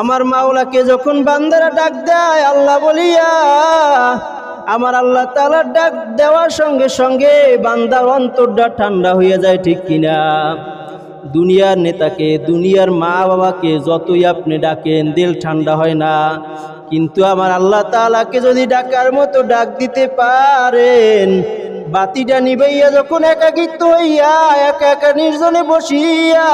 আমার মাওলাকে যখন বান্দারা ডাক দেয়, আল্লাহ বলিয়া, আমার আল্লাহ তালার ডাক দেওয়ার সঙ্গে সঙ্গে বান্দার অন্তরটা ঠান্ডা হয়ে যায়, ঠিক কিনা? দুনিয়ার নেতাকে, দুনিয়ার মা বাবাকে যতই আপনি ডাকেন, দিল ঠান্ডা হয় না। কিন্তু আমার আল্লাহ তালাকে যদি ডাকার মতো ডাক দিতে পারেন, বাতিটা নিবাইয়া যখন একাকিত্ব হইয়া, একা একা নির্জনে বসিয়া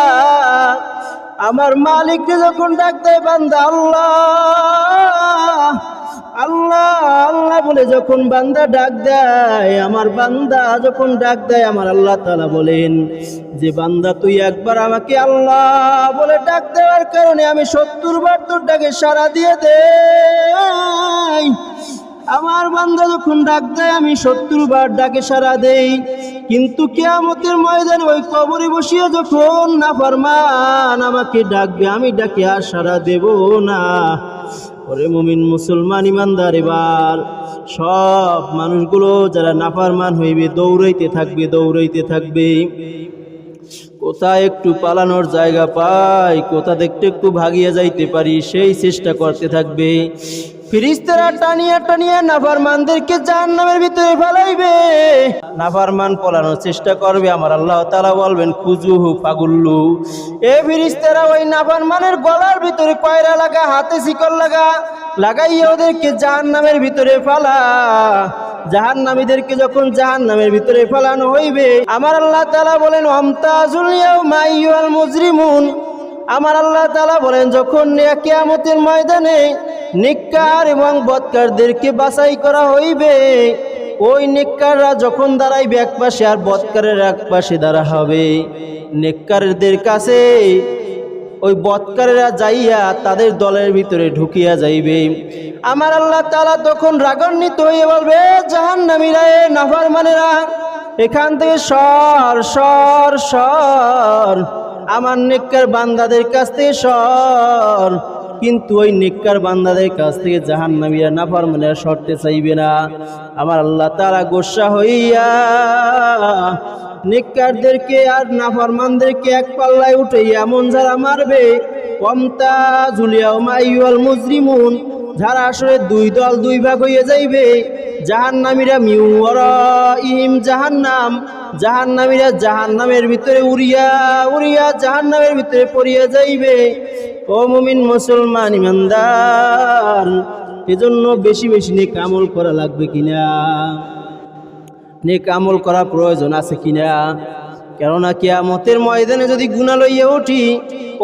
আমার মালিককে যখন ডাক দেয়, বান্দা আল্লাহ আল্লাহ আল্লাহ বলে যখন বান্দা ডাক দেয়, আমার বান্দা যখন ডাক দেয়, আমার আল্লাহ তালা বলেন যে, বান্দা, তুই একবার আমাকে আল্লাহ বলে ডাক দেওয়ার কারণে আমি সত্তর বার তোর ডাকে সারা দিয়ে দে আমার বান্দা যখন ডাক দেয়, আমি সত্তর বার ডাকে সারা দেই। কিন্তু কেয়ামতের ময়দানে ওই কবরে বসিয়ে যখন না ফরমান আমাকে ডাকবে, আমি ডাকে আর সারা দেব না। ওরে মুমিন মুসলমান ইমানদার এবার। সব মানুষগুলো যারা নাফারমান হইবে, দৌড়াইতে থাকবে দৌড়াইতে থাকবে। কোথায় একটু পালানোর জায়গা পাই, কোথা দেখতে একটু ভাগিয়ে যাইতে পারি, সেই চেষ্টা করতে থাকবে। ফিরিস্তারা টানিয়া টানিয়া নাফারমানদেরকে জাহান নামের ভিতরে ফেলাইবে। নাফারমান পলানোর চেষ্টা করবে, আমার আল্লাহ তালা বলবেন খুজুহু ফাগুল্লু। এ ফিরিস্তারা ওই নাফারমানের গলার ভিতরে পায়রা লাগা, হাতে শিকল লাগা, লাগাইয়া ওদেরকে জাহান নামের ভিতরে ফালা। জাহান নামীদেরকে যখন জাহান নামের ভিতরে ফেলানো হইবে, আমার আল্লাহ তালা বলেন মাইয়াল মুজরিমুন। আমার আল্লাহ তালা বলেন, যখন কেয়ামতের ময়দানে নিকার এবং বৎকারদেরকে বাছাই করা হইবে? ওই নিকাররা যখন দাঁড়াইবে এক পাশে আর বৎকারের এক পাশে দাঁড়া হবে। নেককারদের কাছে ওই বৎকারেরা যাইয়া তাদের দলের ভিতরে ঢুকিয়া যাইবে। আমার আল্লাহ তালা তখন রাগান্বিত হয়ে বলবে জাহান নামিরা এ নাফার মানেরা এখান থেকে সর সর সর। আমার নেককার বান্দাদের কাছ থেকে সর কিন্তু ওই নেককার বান্দাদের কাছ থেকে জাহান নামিরা নাফার মানেরা সরতে চাইবে না। আমার আল্লাহ তারা গোসা হইয়া নিকারদেরকে আর নাফরমানদেরকে এক পাল্লায় উঠে এমন যারা মারবে কমতা জুলিয়া মাইয়াল মুজরিমুন, যারা আসলে দুই দল দুই ভাগ হইয়া যাইবে, জাহান্নামীরা মিউর ইম জাহান্নাম, জাহান্নামীরা জাহান্নামের ভিতরে উড়িয়া উড়িয়া জাহান্নামের ভিতরে পড়িয়া যাইবে। ও মুমিন মুসলমান ইমানদার, এজন্য বেশি বেশি নেক আমল করা লাগবে কিনা? নেক আমল করা প্রয়োজন আছে কিনা? কেননা কেয়ামতের ময়দানে যদি গুণা লইয়া উঠি,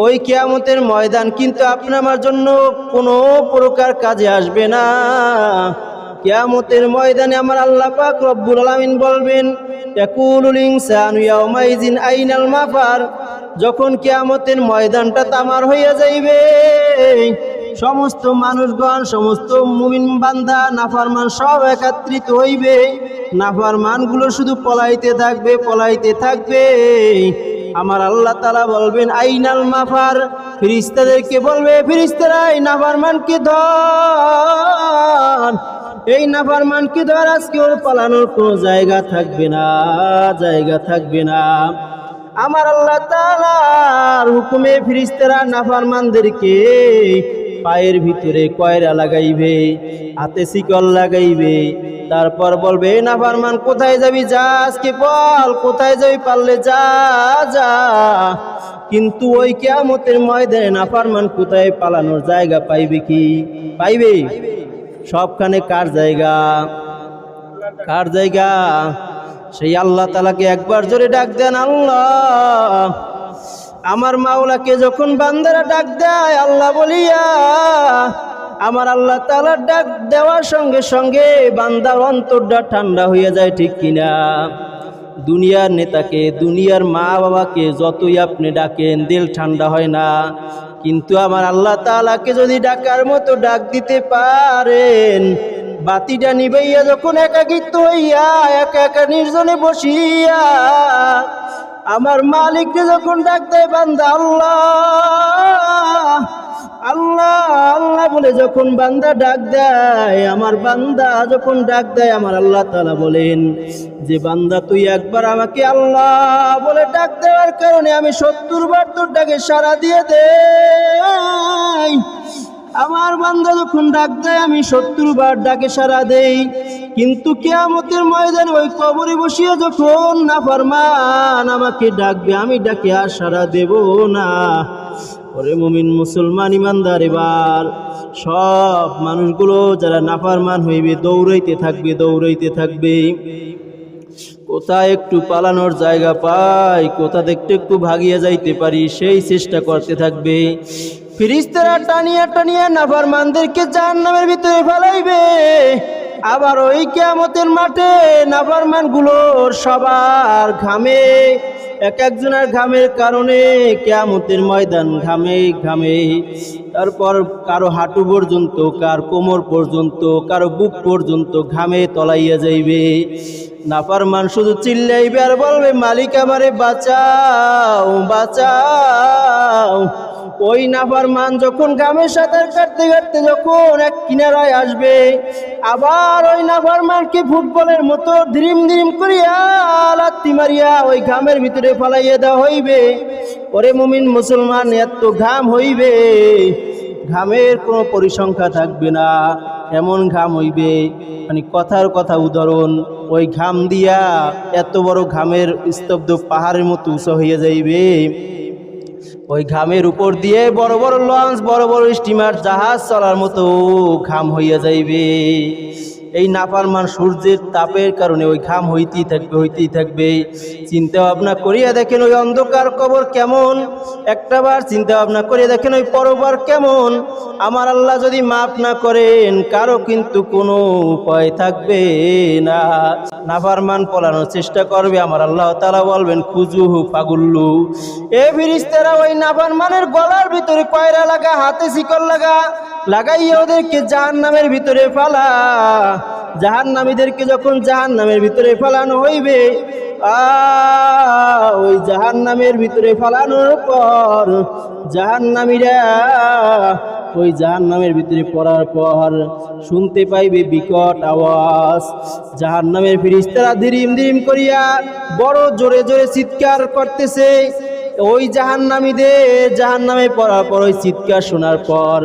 ওই কেয়ামতের ময়দান কিন্তু আপনার আমার জন্য কোনো প্রকার কাজে আসবে না। কেয়ামতের ময়দানে আমার আল্লাহ পাক রব্বুল আলামিন বলবেন, ইয়াকুলুল ইনসানু ইয়াউমাইযিন আইনাল মাফার? যখন কেয়ামতের ময়দানটা তামার হইয়া যাইবে, সমস্ত মানুষগণ, সমস্ত মুমিন বান্দা, নাফারমান সব একত্রিত হইবে। নাফারমানগুলো শুধু পলাইতে থাকবে পলাইতে থাকবে। আমার আল্লাহ তালা বলবেন, আইনাল মাফার। ফিরিস্তাদেরকে বলবে ফিরিস্তারা এই নাফারমানকে ধর। এই নাফারমানকে ধর, আজকে ওর পালানোর কোনো জায়গা থাকবে না, জায়গা থাকবে না। আমার আল্লাহ তালার হুকুমে ফিরিস্তারা নাফারমানদেরকে পায়ের ভিতরে কয়রা লাগাইবে, হাতে শিকল লাগাইবে। তারপর বলবে "এ নাফারমান, কোথায় যাবি? যা আজকে বল, কোথায় যাবি? পারলে যা যা। কিন্তু ওই কেয়ামতের ময়দানে নাফারমান কোথায় পালানোর জায়গা পাইবে কি? পাইবে? সবখানে কার জায়গা? কার জায়গা? সেই আল্লাহ তালাকে একবার জোরে ডাক দেন, আল্লাহ, আমার মাওলাকে যখন বান্দারা ডাক দেয়, আল্লাহ বলিয়া, আমার আল্লাহ তালার ডাক দেওয়ার সঙ্গে সঙ্গে বান্দার অন্তরটা ঠান্ডা হয়ে যায়, ঠিক কিনা? দুনিয়ার নেতাকে, দুনিয়ার মা বাবাকে যতই আপনি ডাকেন, দিল ঠান্ডা হয় না। কিন্তু আমার আল্লাহ তালাকে যদি ডাকার মতো ডাক দিতে পারেন বাতিটা নিবাইয়া যখন একাকিত্ব হইয়া, একা একা নির্জনে বসিয়া, আমার মালিককে যখন ডাক দেয়, বান্দা আল্লাহ আল্লাহ আল্লাহ বলে যখন বান্দা ডাক দেয়, আমার বান্দা যখন ডাক দেয়, আমার আল্লাহ তালা বলেন যে, বান্দা, তুই একবার আমাকে আল্লাহ বলে ডাক দেওয়ার কারণে আমি সত্তর বার তোর ডাকে সারা দিয়ে দে বান্দা যখন ডাক দেয়, আমি সত্তর বার ডাকে সারা দেই। কিন্তু কেয়ামতের ময়দানে ওই কবরে বসিয়ে যখন না ফরমান আমাকে ডাকবে, আমি ডাকে আর সারা দেব না। ওরে মুমিন মুসলমান ইমানদার এবার। সব মানুষগুলো যারা নাফারমান হইবে, দৌড়াইতে থাকবে দৌড়াইতে থাকবে। কোথায় একটু পালানোর জায়গা পাই, কোথা দেখতে একটু ভাগিয়ে যাইতে পারি, সেই চেষ্টা করতে থাকবে। ফিরিস্তারা টানিয়া টানিয়া নাফার মানদেরকে জাহান নামের ভিতরে ফেলাইবে। আবার ওই কেয়ামতের মাঠে নাফারমানগুলোর সবার ঘামে, এক একজনের ঘামের কারণে কেয়ামতের ময়দান ঘামে ঘামে। তারপর কারও হাঁটু পর্যন্ত, কার কোমর পর্যন্ত, কারও বুক পর্যন্ত ঘামে তলাইয়া যাইবে। নাফারমান শুধু চিল্লাইবে আর বলবে, মালিক আমারে বাঁচাও বাঁচাও। ওই নাফারমান যখন গ্রামের সাঁতার কাটতে কাটতে যখন এক কিনারায় আসবে, আবার ওই নাফারমানকে ফুটবলের মতো ধিরিম ধিরিম করিয়া লাত্তি মারিয়া ওই ঘামের ভিতরে ফালাইয়া দেওয়া হইবে। ওরে মুমিন মুসলমান, এত ঘাম হইবে, ঘামের কোনো পরিসংখ্যা থাকবে না, এমন ঘাম হইবে। মানে কথার কথা উদাহরণ, ওই ঘাম দিয়া এত বড় ঘামের স্তব্ধ পাহাড়ের মতো উঁচু হইয়া যাইবে। ওই ঘামের উপর দিয়ে বড় বড় লঞ্চ, বড় বড় স্টিমার জাহাজ চলার মতো ঘাম হইয়া যাইবে। এই নাফারমান সূর্যের তাপের কারণে ওই ঘাম হইতেই থাকবে হইতেই থাকবে। চিন্তা ভাবনা করিয়া দেখেন ওই অন্ধকার কবর কেমন? একটাবার চিন্তা ভাবনা করিয়া দেখেন ওই পরবার কেমন? আমার আল্লাহ যদি মাফ না করেন, কারও কিন্তু কোনো উপায় থাকবে না। নাফারমান পলানোর চেষ্টা করবে, আমার আল্লাহ তালা বলবেন খুজুহু পাগুল্লু এ ফিরিস্তারা ওই নাফারমানের গলার ভিতরে পায়রা লাগা, হাতে শিকল লাগা লাগাইয়া ওদেরকে জাহান নামের ভিতরে ফালা। জাহান নামীদেরকে যখন জাহান নামের ভিতরে ফালানো হইবে ওই জাহান নামের ভিতরে ফালানোর পর জাহান নামীরা ওই জাহান নামের ভিতরে পড়ার পর শুনতে পাইবে বিকট আওয়াজ। জাহান নামের ফিরিস্তারা ধিরিম ধিরিম করিয়া বড় জোরে জোরে চিৎকার করতেছে। ওই জাহান নামীদের জাহান নামে পড়ার পর ওই চিৎকার শোনার পর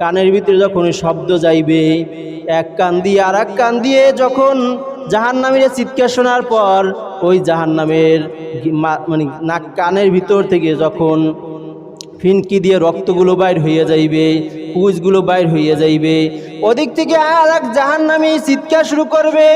কানের ভিতরে যখন শব্দ যাইবে, এক কান দিয়ে আর এক কান দিয়ে যখন জাহান নামের চিৎকার শোনার পর, ওই জাহান নামের মানে নাক কানের ভিতর থেকে যখন ফিনকি দিয়ে রক্তগুলো বাইর হইয়া যাইবে পুজগুলো বাইর হইয়া যাইবে, ওদিক থেকে আর এক জাহান নামে চিৎকার শুরু করবে,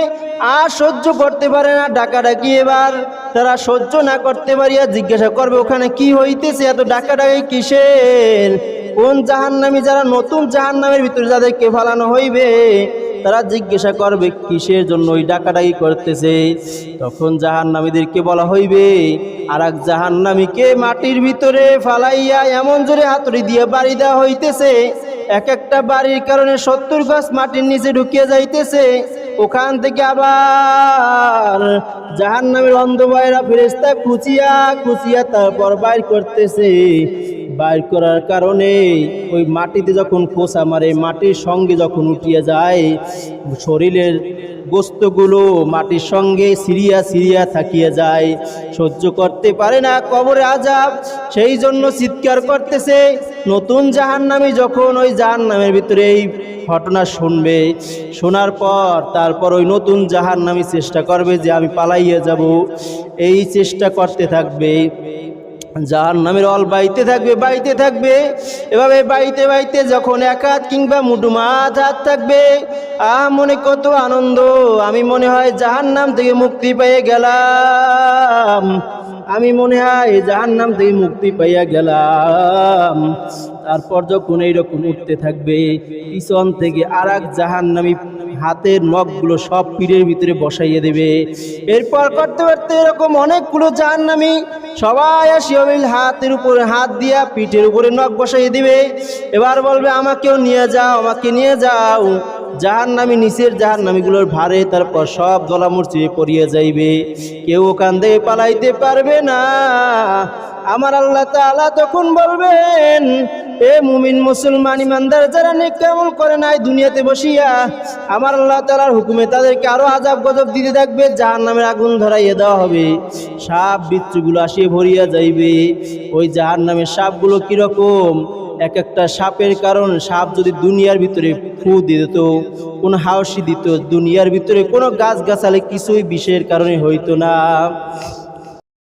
আর সহ্য করতে পারে না, ডাকাডাকি এবার, তারা সহ্য না করতে পারিয়া জিজ্ঞাসা করবে, ওখানে কি হইতেছে? এত ডাকাডাকি কিসের? কোন জাহান্নামী যারা নতুন জাহান্নামের ভিতরে যাদেরকে ফালানো হইবে, তারা জিজ্ঞাসা করবে, কিসের জন্য ওই ডাকাডাকি করতেছে? তখন জাহান্নামীদেরকে বলা হইবে আর এক জাহান্নামীকে মাটির ভিতরে ফালাইয়া এমন জোরে হাতুড়ি দিয়ে বাড়ি দেওয়া হইতেছে, এক একটা বাড়ির কারণে সত্তর গাছ মাটির নিচে ঢুকিয়ে যাইতেছে, ওখান থেকে আবার জাহান নামের অন্ধবায়রা ফেরেস্তা কুচিয়া কুচিয়া তারপর বাইর করতেছে। বাইর করার কারণে ওই মাটিতে যখন খোসা মারে, মাটির সঙ্গে যখন উঠিয়ে যায়, শরীরের গোস্তগুলো মাটির সঙ্গে সিরিয়া সিরিয়া থাকিয়ে যায়। সহ্য করতে পারে না কবরে আজাব সেই জন্য চিৎকার করতেছে। নতুন জাহান্নামী যখন ওই জাহান্নামের ভিতরে এই ঘটনা শুনবে, শোনার পর তারপর ওই নতুন জাহান্নামী চেষ্টা করবে যে আমি পালাইয়ে যাব। এই চেষ্টা করতে থাকবে। যার নামের অল বাইতে থাকবে বাইতে থাকবে। এভাবে বাইতে বাইতে যখন এক হাত কিংবা মুটু মাছ হাত থাকবে, আহ, মনে কত আনন্দ। আমি মনে হয় জাহান নাম থেকে মুক্তি পেয়ে গেলাম। আমি মনে হয় জাহান নাম থেকে মুক্তি পাইয়া গেলাম। তারপর যখন এইরকম উঠতে থাকবে, পিছন থেকে আর এক জাহান নামি হাতের নখগুলো সব পিঠের ভিতরে বসাইয়ে দেবে। এরপর করতে করতে এরকম অনেকগুলো জাহান নামি সবাই আসি অবিল হাতের উপরে হাত দিয়া পিঠের উপরে নখ বসাইয়ে দিবে। এবার বলবে, আমাকেও নিয়ে যাও, আমাকে নিয়ে যাও। জাহান নামি নিচের জাহান নামিগুলোর ভারে তারপর সব দলামূর্চি পড়িয়ে যাইবে। কেউ ওখান থেকে পালাইতে পারবে না। আমার আল্লাহ তাআলা তখন বলবেন, এ মুমিন মুসলমান ইমানদার, যারা নেক কেমন করে নাই দুনিয়াতে বসিয়া, আমার আল্লাহ তাআলার হুকুমে তাদেরকে আরও আজাব গজব দিতে থাকবে জাহান নামের আগুন ধরাইয়ে দেওয়া হবে। সাপ বিচ্ছুগুলো আসিয়ে ভরিয়া যাইবে। ওই জাহান নামের সাপগুলো কীরকম এক একটা সাপের কারণ সাপ যদি দুনিয়ার ভিতরে ফু দিত কোন হাওসি দিত, দুনিয়ার ভিতরে কোনো গাছ গাছালে কিছুই বিষের কারণে হইতো না।